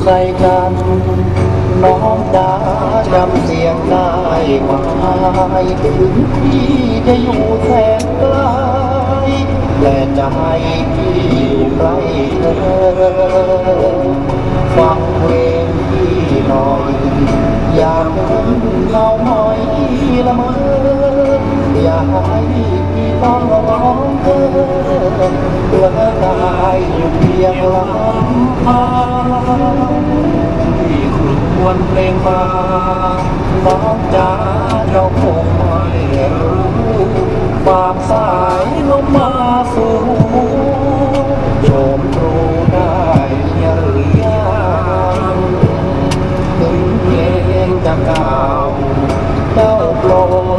ใครกันน้องดาจำเสียงได้ไหมถึงพี่จะอยู่แสนไกลแต่ใจพี่อยู่ใกล้เธอฟังเพลงพี่หน่อย อยากเห็นเงาหน่อยละเมออยากให้พี่ต้องร้องเธอเพื่อกายอยู่เพียงลำพัง ที่ครวนเพลงมาน้องจ๋าเจ้าคงไม่รู้ฝากสายลมมาสู่โยมรู้ได้หรือยังถึงเพลงจะเก่าเจ้าโปร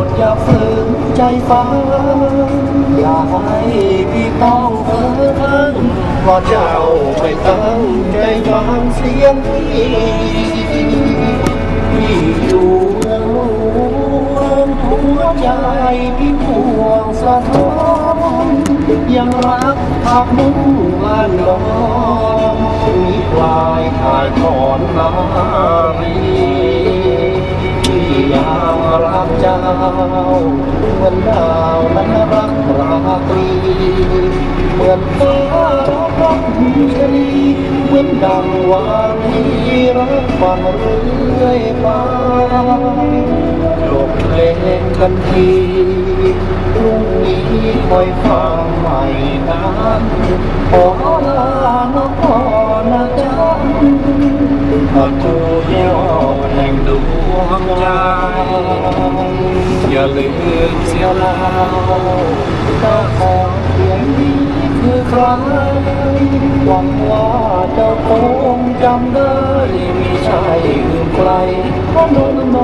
ดอย่าฝืนใจฟังอย่าให้พี่ต้องเพ้อเพ้อ เพราะเจ้าไม่ตั้งใจฟังเสียงพี่พี่อยู่เมืองหลวงหัวใจพี่ห่วงสะท้อนยังรักผักมุ้งลานดอนมีควายขายถอนนารีย รักเจ้าเหมือนดาวนั้นรักราตรีเหมือนฟ้ารักชลีเหมือนดังวานีรักฝันเรื่อยไปจบเพลงกันทีพรุ่งนี้คอยฟังใหม่นั้นขอลานะพ่อนะจ๊ะพระทูยอดแห่ อย่าลืมเสียแล้วเจ้าของเสียงนี้คือใครหวังว่าเจ้าคงจำได้ไม่ใช่อื่นไกลเพราะนนโน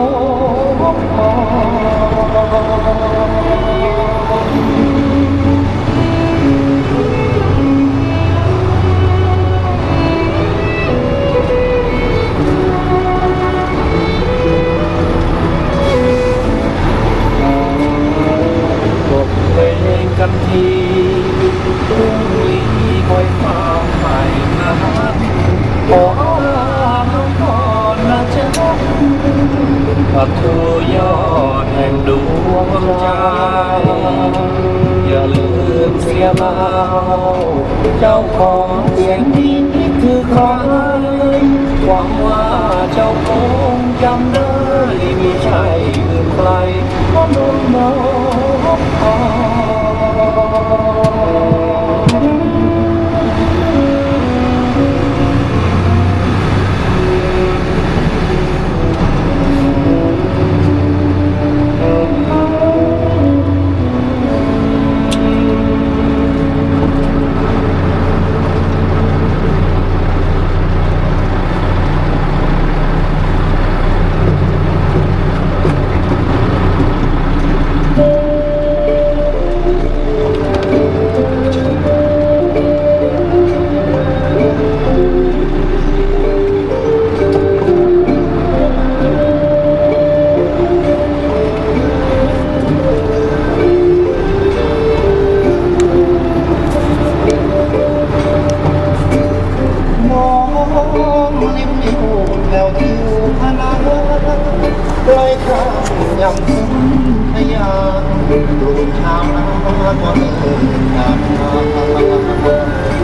พระทูยอดแห่งดวงใจ อย่าลืมเสียเมาเจ้าของเสียงนี้คือใครหวังว่าเจ้าคงจำได้ไม่ใช่อื่นไกลเพราะนนโน ด้ยคำยำซึ้งทะยานดูชาวนาก็เดินทาง